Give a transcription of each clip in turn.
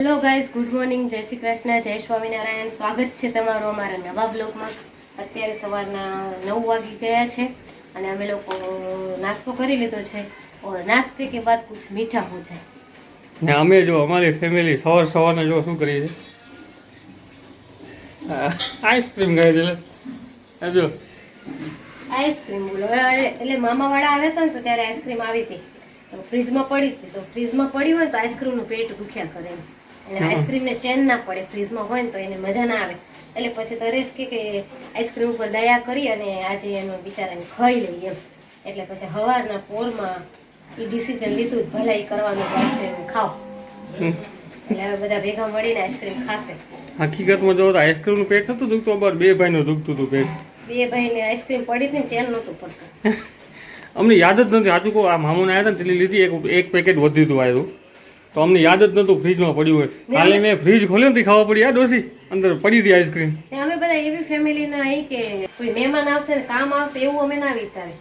Hello guys good morning જય શ્રી કૃષ્ણ જય સ્વામિનારાયણ. સ્વાગત છે તમારું અમારા નવા બ્લોગમાં અત્યારે સવારના નવ વાગી ગયા છે અને અમે લોકો નાસ્તો કરી લીધો છે. ઓર નાસ્તે કે બાદ કુછ મીઠા હો જાય. ને અમે જો અમારી ફેમિલી સવાર સવારના જો શું કરીએ આઈસ્ક્રીમ ખાઈ છે જો. આઈસ્ક્રીમ બોલો. એટલે મામાવાળા આવ્યા હતા ને તો ત્યારે આઈસ્ક્રીમ આવી હતી. તો ફ્રીજમાં પડી હતી. તો ફ્રીજમાં પડી હોય તો આઈસ્ક્રીમનું પેટ દુખ્યા કરે એમ. આઈસ્ક્રીમ ને આઈસ્ક્રીમને ચેન ના પડે ફ્રીજમાં હોય ને તો એને મજા ના આવે. એટલે પછી તરેશ કે કે આઈસ્ક્રીમ ઉપર દયા કરી અને આજે એનો બિચારાને ખાઈ લઈએ એમ. એટલે પછી સવારના પોરમાં એ ડિસિઝન લીધું ભલા એ કરવાનું આઈસ્ક્રીમ ખાઓ. એટલે હવે બધા ભેગા મળીને આઈસ્ક્રીમ ખાશે. હકીકતમાં જો આઈસ્ક્રીમનું પેટ નતું દુખતું બર બે ભાઈનું દુખતું હતું પેટ. બે ભાઈને આઈસ્ક્રીમ પડી હતી ચેન નહોતું પડતું. અમને યાદ જ નથી સાચું કહું આ મામુને આવ્યા હતા ને લીધી એક એક પેકેટ વધી હતું આવ્યું તો અમને યાદ જ નતું ફ્રીજમાં પડ્યું હોય. કાલે મેં ફ્રીજ ખોલ્યું નથી ખાવા પડી. આ ડોસી અંદર પડી હતી આઈસ્ક્રીમ અમે બધા એવી ફેમિલીના આવી કે કોઈ મહેમાન આવશે ને કામ આવશે એવું અમે ના વિચારે.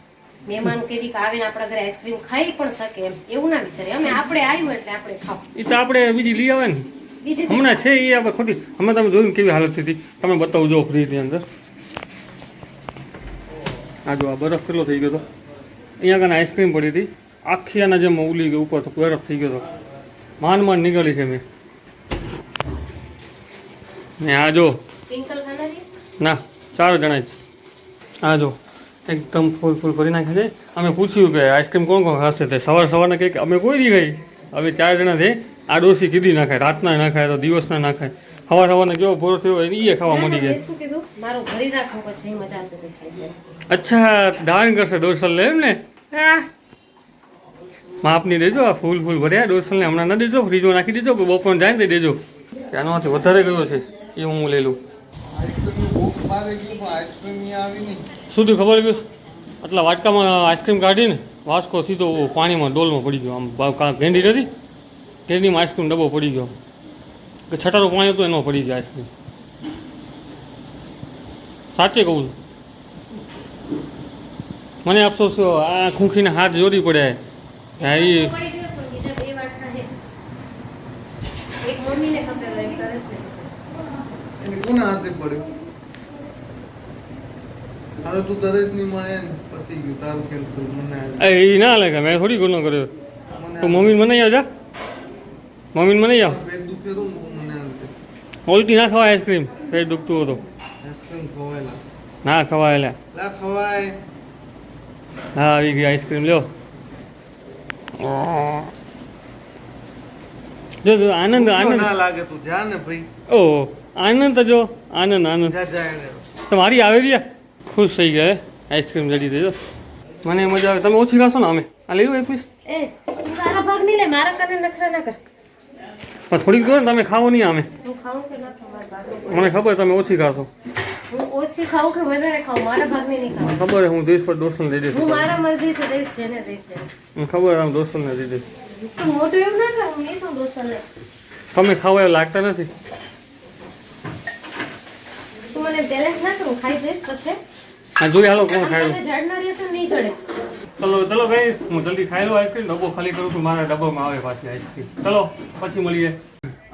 મહેમાન કે આવીને આપણા ઘરે આઈસ્ક્રીમ ખાઈ પણ શકે એમ. એવું ના વિચારે. અમે આપણે આવ્યું એટલે આપણે ખાવ. એ તો આપણે બીજી લઈ આવે ને. હમણાં છે એ આપણે ખોટી. હમણાં તમે જોયું કેવી હાલત હતી. તમે બતાવજો ફ્રીજની અંદર. આ જો આ બરફ કેટલો થઈ ગયો હતો. અહીંયા આગળ આઈસ્ક્રીમ પડી હતી. આખી આના જેમ ઉલી ગયો ઉપર તો બરફ થઈ ગયો હતો. માંડ માંડ નીકળી છે મેં. ને આ જો. ના ચાર જણા જ આ જો એકદમ ફૂલ ફૂલ કરી નાખે છે. અમે પૂછ્યું કે આઈસ્ક્રીમ કોણ કોણ ખાશે તે. સવાર સવારના કંઈક અમે કોઈ દી ગઈ હવે ચાર જણા છે. આ ડોસી કીધી ના ખાય રાતના ના ખાય તો દિવસના ના ખાય સવાર સવારના કેવો પૂરો થયો એ ખાવા મળી ગયા. જાય. અચ્છા દાન કરશે દોસલ લે એમ ને આહ. માપની દેજો, આ ફૂલ ફૂલ ભર્યા દોરસલને હમણાં ના દેજો, ફ્રીજમાં નાખી દેજો બપોર જાય ને દેજો. આનામાંથી વધારે ગયો છે, એ હું લઈ લઉં શું થયું ખબર ગયું? આટલા વાટકામાં આઈસ્ક્રીમ કાઢીને, વાસ્કો સીધો પાણીમાં ડોલમાં પડી ગયો. આમ ગેંડી નથી? ગેંડીમાં આઈસ્ક્રીમ ડબ્બો પડી ગયો. કે છટારું પાણી હતું એનો પડી ગયો આઈસ્ક્રીમ. સાચે કહું છું. મને અફસોસ આ ખૂંખીને હાથ જોડી પડ્યા. હા એ એક મમ્મીને ખબર હોય એને કોના હાથે પડ્યું? અરે તું દરેશની માં એમ પતી ગયું તારું કેન્સલ મને એ ના લાગે મેં થોડી ગુનો કર્યો. મને તો મમ્મીને મનાઈ આવજા. મમ્મીને મનાઈ આવ. પેટ દુખે તો મને હાલતે. ઓલટી ના ખવાય આઈસ્ક્રીમ. પેટ દુખતું હતું. આઈસ્ક્રીમ ખવાયેલા. ના ખવાયેલા. લા ખવાય. હા આવી ગઈ આઈસ્ક્રીમ લ્યો. જો જો આનંદ આનંદ. ના લાગે તું જા ને ભાઈ. ઓ આનંદ તો જો આનંદ આનંદ. તમારી આવે રહ્યા ખુશ થઈ ગયા આઈસ્ક્રીમ જડી દેજો મને મજા આવે. તમે ઓછી ખાશો ને અમે આ લઈ લો એક પીસ એ તું તારા ભાગ નહીં લે મારા કાને નખરા ના કર. પણ થોડીક દો ને તમે ખાવો નહીં અમે મને ખબર તમે ઓછી ખાશો. હું ઓછી ખાઉં કે વધારે ખાઉં? મારા ભાગની નહીં ખાઉં. ખબર હું દેશ પર દોસ્તને દઈ દઈશ હું મારા મરજીથી દઈશ જેને દઈશ. ખબર હું દોસ્તને દઈ દઈશ તો મોટું એવું ના કરું પણ ખાઉં દોસ્તને તમે ખાવા એવું લાગતા નથી? તું મને ચેલેન્જ ના કરું ખાઈ જઈશ પછી? હા જોઈએ હાલો કોણ આમ ખાય તને રહેશે નહીં ચડે. ચલો ચલો ગઈ હું જલ્દી ખાઈ લઉં આઈસ્ક્રીમ ડબ્બો ખાલી કરું છું મારા ડબ્બામાં આવે પાછી આઈસ્ક્રીમ ચલો પછી મળીએ.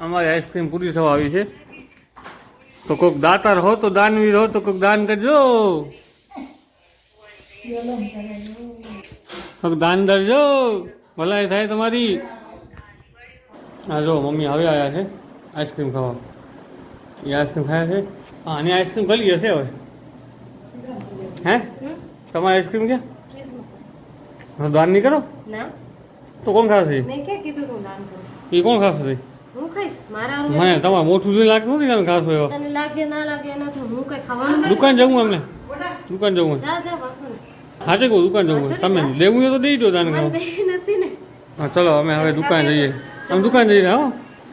અમારી આઈસ્ક્રીમ પૂરી થવા આવી છે. તો કોઈક દાતાર હો તો દાનવીર હો તો કોઈક દાન કરજો. કોઈક દાન કરજો ભલાઈ થાય તમારી. હા જો મમ્મી હવે આવ્યા છે આઈસ્ક્રીમ ખાવા. એ આઈસ્ક્રીમ ખાયા છે? હા અને આઈસ્ક્રીમ ગળી હશે હવે. હે? તમારે આઈસ્ક્રીમ ક્યાં? દાન નહીં કરો? તો કોણ ખાશે? એ કોણ ખાશે? હું ખાઈશ? મારા હારું મને તમારે મોટું જોઈ લાગતું નથી તમે ખાશો એવો? તને લાગે ના લાગે એનાથી હું કઈ ખાવાનું દુકાન જવું એમને દુકાન જવું. જા જા વાંધો કહું દુકાન જવું. તમે લેવું હોય તો દઈ દો તાને નથી ને. હા ચલો અમે હવે દુકાન જઈએ. અમે દુકાન જઈ હો?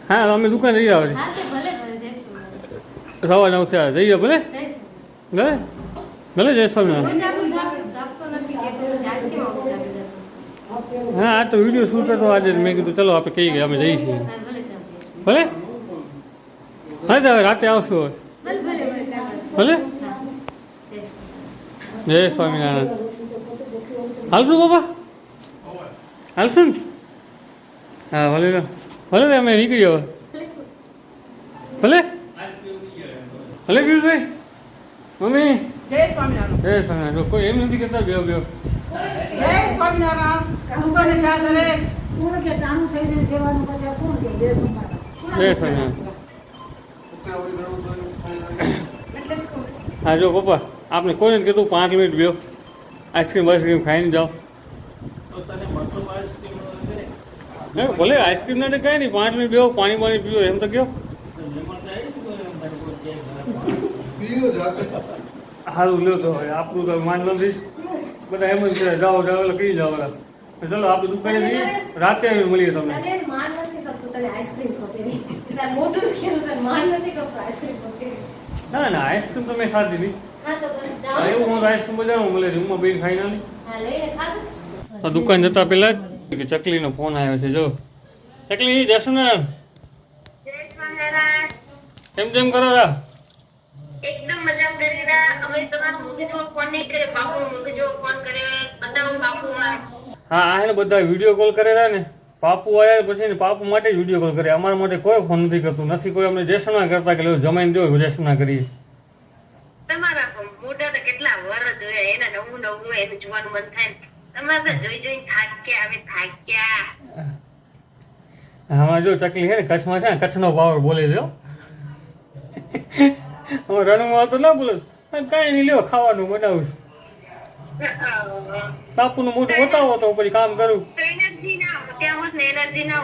હા અમે દુકાન જઈએ હવે. છીએ તે ભલે ભલે જઈશું સવા નવ થયા. જઈએ ભલે? જઈશું. ભલે? ભલે જય સ્વામિનારાયણ? હા આ તો વીડિયો શૂટ હતો આજે મેં કીધું ચલો આપણે કહી ગયા અમે જઈએ છીએ. ભલે? હા તો હવે રાતે આવશું હવે. ભલે. જય સ્વામિનારાયણ. હાલશું બાબા હાલશું ને? હા ભલે ભલે અમે નીકળી હવે. ભલે. ભલે પિયુષભાઈ? મમ્મી? જય સ્વામિનારાયણ. જય સ્વામિનારાયણ. કોઈ એમ નથી કહેતા બેવ બેવ જય સ્વામિનારાયણ. દુકાને જા દરેશ કોણ કે ટાણું થઈને જવાનું પછી કોણ કે? જય સ્વામિનારાયણ હા, જો, પપ્પા આપણે કોઈને કીધું, પાંચ મિનિટ બેવ આઈસ્ક્રીમ આઈસ્ક્રીમ ખાઈને જાઓ. ભલે આઈસ્ક્રીમ ના કાંઈ નહીં, પાંચ મિનિટ બેવો પાણી પાણી પીવો એમ તો કયો. સારું લ્યો તો આપણું તો માન નથી. બધા એમ જ જાઓ જાઓ કઈ જાઓ ઓલા આ બધું આપણે દુકાને જઈએ રાતે મળીએ તમને. ના ના આઈસ્ક્રીમ તો મેં ખાધી નહીં હા એવું હું આઈસ્ક્રીમ બજારમાં મળે રૂમમાં બેન ખાઈ ના. હા તો દુકાન જતા પહેલા જ કે ચકલીનો ફોન આવ્યો છે જો. ચકલી જશો ને કેમ કેમ કરો રા એકદમ મજા કરી રહ્યા અમે તમારો મૂકી જો ફોન નહીં કરે બાપુ મૂકી જો ફોન કરે બતાવો બાપુ આ હા આ એને બધા વીડિયો કોલ કરેલા ને. પાપુ આવ્યા પછી ને પાપુ માટે જ વીડિયો કોલ કરે અમારા માટે કોઈ ફોન નથી કરતું. નથી કોઈ અમને જેસના કરતા કે જમાઈને દો જેસના કરીએ. તમારા મોઢા કેટલા વર જોયા. એના નવું નવું એનું જોવાનું મન થાય તમારે તો જોઈ જોઈને થાક્યા આવે થાક્યા. આમાં જો ચકલી છે ને કચ્છમાં છે ને કચ્છનો પાવર બોલે છે હો. અમે તો ના બોલે. કાંઈ નહીં લ્યો ખાવાનું બનાવું છું. બાપુનું મોઢું બતાવો તો પછી કામ કરું. ના ને ના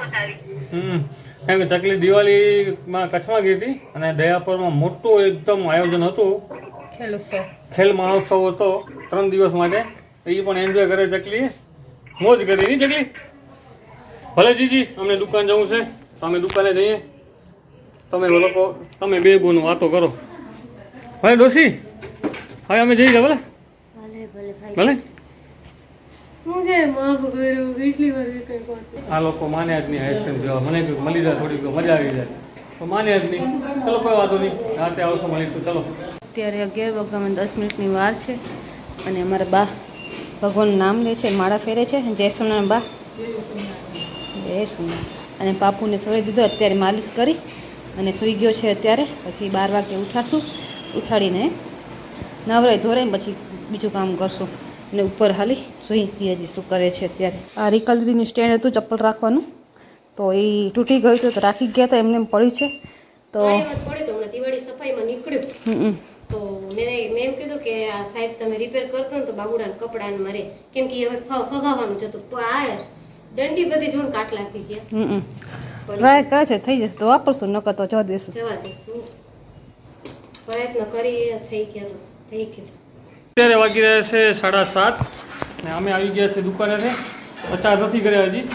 હમ. કેમ કે ચકલી દિવાળીમાં કચ્છમાં ગઈ હતી અને દયાપરમાં મોટું એકદમ આયોજન હતું. ખેલું મહોત્સવ હતો ત્રણ દિવસ માટે. એ પણ એન્જોય કરે ચકલીએ. મોજ કરી નહીં ચકલી. ભલે જીજી અમને દુકાન જવું છે. તો અમે દુકાને જઈએ. તમે લોકો તમે બે બોનું વાતો કરો. ભાઈ ડોશી હવે અમે જઈએ ભલે. ભલે આ લોકો માને જ નહીં આઈસ્ક્રીમ જોવા. મને કીધું મળી જાય થોડીક મજા આવી જાય. તો માને જ નહીં. ચલો કોઈ વાંધો નહીં. રાતે આવતો મળીશું. ચલો. અત્યારે અગિયાર વાગ્યામાં દસ મિનિટની વાર છે અને અમારા બા ભગવાનનું નામ લે છે માળા ફેરે છે. જય સોના બા. જય સોના અને પાપુને સોરી દીધો. અત્યારે માલિશ કરી અને સૂઈ ગયો છે અત્યારે. પછી બાર વાગે ઉઠાશું. ઉઠાડીને નવરાય ધોરાય પછી બીજું કામ કરશું. અને ઉપર હાલી સૂઈ ગઈ હજી શું કરે છે અત્યારે. આ રિકલ દીદીનું સ્ટેન્ડ હતું ચપ્પલ રાખવાનું. તો એ તૂટી ગયું હતું તો રાખી ગયા હતા એમને એમ પડ્યું છે. તો દિવાળી સફાઈમાં નીકળ્યું. તો મેં મેં એમ કીધું કે આ સાહેબ તમે રિપેર કરતો ને તો બાબુડાના કપડાને મારે. કેમ કે હવે ફગાવવાનું જ હતું. તો આ દંડી બધી જોડ કાટ લાગી ગયા. હમ હમ. ટ્રાય કરે છે થઈ જશે. તો વાપરશું નકર તો જવા દેશું. જવા દઈશું પ્રયત્ન કરી થઈ ગયા તો થઈ ગયું. અત્યારે વાગી રહ્યા છે સાડા સાત. ને અમે આવી ગયા છે દુકાને પચાસ નથી કર્યા હજી.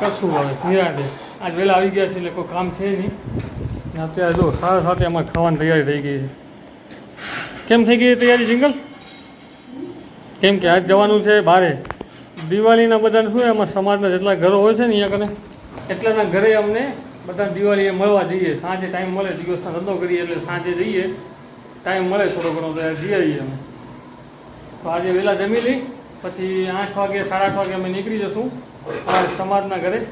કશું હવે, નિરાંતે. આજ વહેલા આવી ગયા છે એટલે કોઈ કામ છે નહીં. અત્યારે જો સાડા સાતે અમારે ખાવાની તૈયારી થઈ ગઈ છે. કેમ થઈ ગઈ તૈયારી, જિંગલ? કેમ કે આજ જવાનું છે બારે. દિવાળીના બધાને શું એમાં સમાજના જેટલા ઘરો હોય છે ને અહીંયા કને, એટલાના ઘરે અમને બધા દિવાળીએ મળવા જઈએ. સાંજે ટાઈમ મળે, દિવસના ધંધો કરીએ એટલે સાંજે જઈએ. ટાઈમ મળે થોડો ઘણો તો જઈ આવીએ અમે. તો આજે વહેલા જમી લઈ, પછી આઠ વાગે, સાડા આઠ વાગે અમે નીકળી જશું આ સમાજના ઘરે.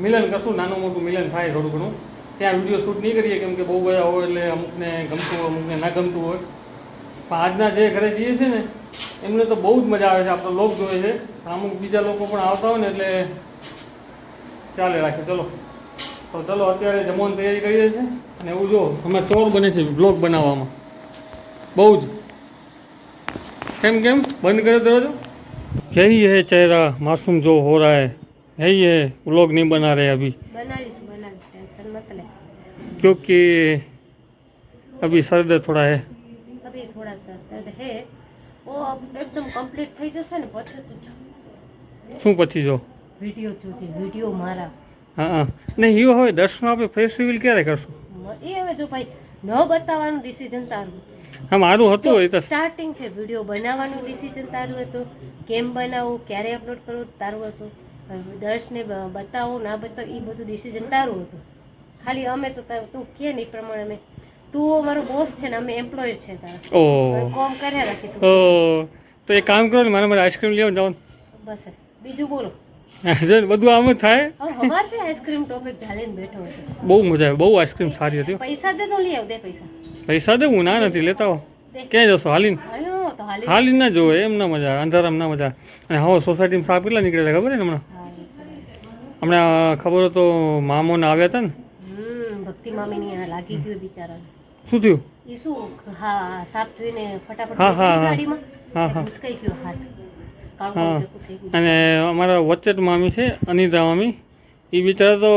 મિલન કરશું, નાનું મોટું મિલન થાય થોડું ઘણું. ત્યાં વીડિયો શૂટ નહીં કરીએ, કેમ કે બહુ બધા હોય એટલે અમુકને ગમતું હોય, અમુકને ના ગમતું હોય. પણ આજના જે ઘરે જઈએ છે ને, એમને તો બહુ જ મજા આવે છે. આપણો લોક જોવે છે. અમુક બીજા લોકો પણ આવતા હોય ને એટલે ચાલે રાખે. ચલો. તો ચલો, અત્યારે જમવાની તૈયારી કરીએ છીએ અને એવું જો, અમે ચોર બને છે બ્લોગ બનાવવામાં. બહુ જ કેમ કેમ બંધ કર્યો દરવાજો यही है चेहरा मासूम जो हो रहा है यही है व्लॉग नहीं बना रहे अभी બનાવીશ બનાવીશ ટેન્શન મત લે क्योंकि अभी सर्द थोड़ा है અભી થોડા સા દર્દ હે ઓ અબ એકદમ કમ્પ્લીટ થઈ જશે ને પછી તું શું પછી જો વિડીયો જોજે વિડીયો મારા હા હા નહીં એવું હવે દર્શન આપણે ફેસ રિવીલ ક્યારે કરશું મ- એ હવે જો ભાઈ ન બતાવવાનું ડિસિઝન તારું હા મારું હતું એ તો. સ્ટાર્ટિંગ છે વીડિયો બનાવવાનું ડિસિઝન તારું હતું કેમ બનાવવું ક્યારે અપલોડ કરવું તારું હતું. દર્શને બતાવો ના બતાવો એ બધું ડિસિઝન તારું હતું. ખાલી અમે તો તું કે ને એ પ્રમાણે અમે. તું મારો બોસ છે ને અમે એમ્પ્લોય છે તારા. ઓ. કોમ કર્યા રાખી તું. ઓ. તો એક કામ કરો ને મારા મારે આઈસ્ક્રીમ લેવા જાવ બસ બીજું બોલો. બધું આમ જ થાય. આઈસ્ક્રીમ ટોપિક ઝાલીને બેઠો હતો. બહુ મજા આવે બહુ આઈસ્ક્રીમ સારી હતી. પૈસા દે તો લઈ આવ દે પૈસા. પૈસા દેવું ના નથી લેતા હો. ક્યાં જશો? હાલીને? હાલીને. ના જોવે એમ ના મજા અંધારામાં ના મજા અને હવે સોસાયટીમાં સાપ કેટલા નીકળેલા ખબર ને હમણાં? હમણાં ખબર તો મામોને આવ્યા હતા ને. ભક્તિ મામીની લાગી ગયું બિચારા શું થયું? એ શું હા સાપ જોઈને ફટાફટ હા, હા, હા. હા, હા. ગયો હાથ. હા. અને અમારા વચ્ચે મામી છે અનિતા મામી. એ બિચારા તો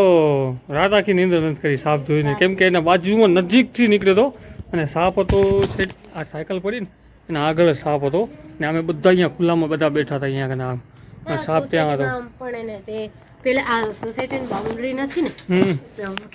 રાત આખી નિંદર નથી કરી સાપ જોઈને. કેમ કે એના બાજુમાં નજીકથી નીકળ્યો હતો અને સાપ હતો છે આ સાયકલ પડી ને એના આગળ સાપ હતો. ને અમે બધા અહીંયા ખુલ્લામાં બધા બેઠા હતા અહીંયા કને આમ. સાપ ત્યાં હતો. પણ એને તે પેલા આ સોસાયટીની બાઉન્ડ્રી નથી ને?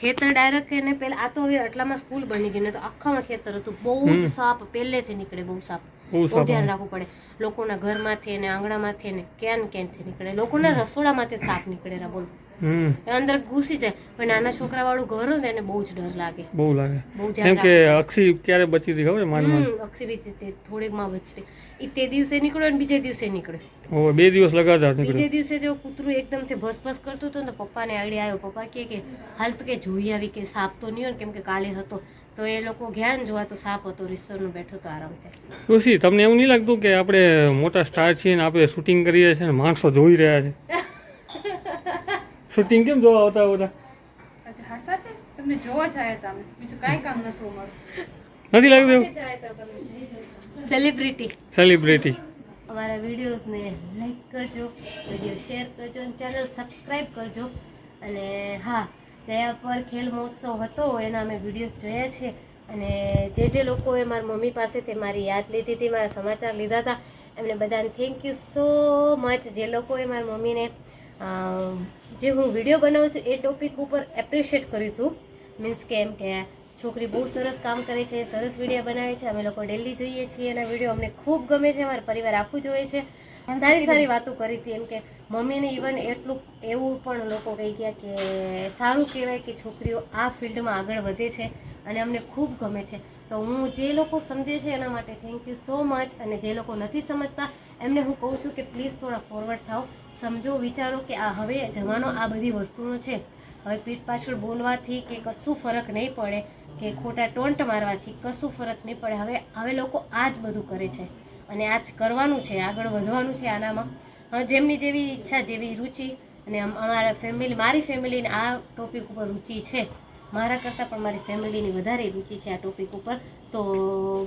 ખેતર ડાયરેક્ટ એને પેલા આ તો હવે આટલામાં સ્કૂલ બની ગઈ ને તો આખામાં ખેતર હતું. બહુ જ સાપ પહેલેથી નીકળે બહુ સાપ. બહુ ધ્યાન રાખવું પડે. લોકોના ઘરમાંથી ને આંગણામાંથી ને ક્યાં કેનથી ક્યાંથી નીકળે. લોકોના રસોડામાંથી સાપ નીકળેલા બોલ. અંદર ઘૂસી જાય. પણ નાના છોકરા વાળું ઘર હોય એને બહુ જ ડર લાગે. બહુ લાગે. બહુ કેમ કે અક્ષી ક્યારે બચી હતી ખબર માન માન? અક્ષી બચી તે થોડેકમાં બચતી ઈ તે દિવસે નીકળ્યો ને બીજે દિવસે નીકળ્યો. ઓ બે દિવસ લગાતાર બીજે દિવસે જો કૂતરું એકદમથી ભસભસ કરતું હતું ને પપ્પાને આઈડિયા આવ્યો. પપ્પા કે કે હાલ તો કે જોઈ આવી કે સાપ તો નહીં હોય કેમ કે કાલે હતો. તો એ લોકો ધ્યાન જોવા તો સાપ હતો રિસરનો બેઠો તો આરામથી ઋષિ તમને એવું નહીં લાગતું કે આપણે મોટા સ્ટાર છીએ ને આપણે શૂટિંગ કરીએ છીએ ને માણસો જોઈ રહ્યા છે? શૂટિંગ કેમ જોવા આવતા બધા? અચ્છા હા તમને જોવા જાય તમે બીજું કાંઈ કામ નથી અમારું. નથી લાગતું સેલિબ્રિટી સેલિબ્રિટી અમારા વિડીયોઝને લાઈક કરજો વીડિયો શેર કરજો અને ચેનલ સબસ્ક્રાઈબ કરજો. અને હા દયા પર ખેલ મહોત્સવ હતો એના અમે વિડીયોઝ જોયા છે. અને જે જે લોકોએ મારી મમ્મી પાસેથી મારી યાદ લીધી હતી મારા સમાચાર લીધા હતા એમને બધાને થેન્ક યુ સો મચ જે લોકોએ મારી મમ્મીને જે હું વીડિયો બનાવું છું એ ટોપિક ઉપર એપ્રિશિએટ કર્યું હતું મીન્સ કે એમ કે છોકરી બહુ સરસ કામ કરે છે સરસ વીડિયો બનાવે છે અમે લોકો ડેલી જોઈએ છીએ એના વીડિયો અમને ખૂબ ગમે છે અમારા પરિવાર આખું જોઈએ છે. સારી સારી વાતો કરી હતી એમ કે મમ્મીને ઇવન એટલું એવું પણ લોકો કહી ગયા કે સારું કહેવાય કે છોકરીઓ આ ફિલ્ડમાં આગળ વધે છે અને અમને ખૂબ ગમે છે. તો હું જે લોકો સમજે છે એના માટે થેન્ક યુ સો મચ અને જે લોકો નથી સમજતા એમને હું કહું છું કે પ્લીઝ થોડા ફોરવર્ડ થાઓ. સમજો, વિચારો કે આ હવે જમાનો આ બધી વસ્તુનો છે. હવે પીઠ પાછળ બોલવાથી કે કશું ફરક નહીં પડે, કે ખોટા ટોન્ટ મારવાથી કશું ફરક નહીં પડે. હવે હવે લોકો આ જ બધું કરે છે અને આ જ કરવાનું છે, આગળ વધવાનું છે આનામાં. જેમની જેવી ઈચ્છા, જેવી રુચિ અને અમારા ફેમિલી મારી ફેમિલીને આ ટોપિક ઉપર રુચિ છે. મારા કરતાં પણ મારી ફેમિલીની વધારે રુચિ છે આ ટોપિક ઉપર. તો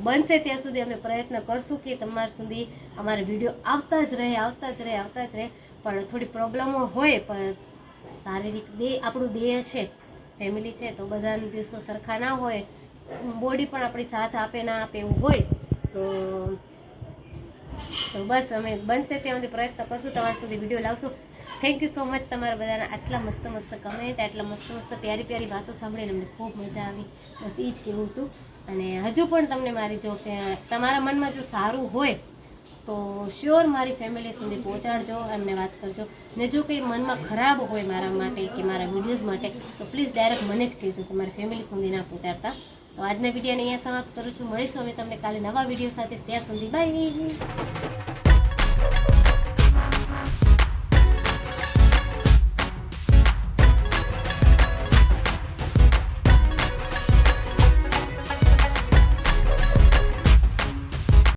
બનશે ત્યાં સુધી અમે પ્રયત્ન કરશું કે તમારા સુધી અમારા વીડિયો આવતા જ રહે, આવતા જ રહે, આવતા જ રહે. પણ થોડી પ્રોબ્લેમો હોય, પણ શારીરિક દેહ આપણું દેહ છે ફેમિલી છે, તો બધાના દિવસો સરખા ના હોય બોડી પણ આપણી સાથ આપે, ના આપે એવું હોય, તો તો બસ અમે બનશે ત્યાં સુધી પ્રયત્ન કરશું, તમારા સુધી વીડિયો લાવશું. થેન્ક યુ સો મચ તમારા બધાના આટલા મસ્ત મસ્ત કમેન્ટ આટલા મસ્ત મસ્ત પ્યારી પ્યારી વાતો સાંભળીને અમને ખૂબ મજા આવી. બસ એ જ કહેવું હતું. અને હજુ પણ તમને મારી જો તમારા મનમાં જો સારું હોય તો શ્યોર મારી ફેમિલી સુધી પહોંચાડજો, એમને વાત કરજો. ને જો કંઈ મનમાં ખરાબ હોય મારા માટે કે મારા વિડીયોઝ માટે, તો પ્લીઝ ડાયરેક્ટ મને જ કહેજો કે મારી ફેમિલી સુધી ના પહોંચાડતા. તો આજના વિડીયોને અહીંયા સમાપ્ત કરું છું. મળીશું અમે તમને કાલે નવા વીડિયો સાથે. ત્યાં સુધી બાય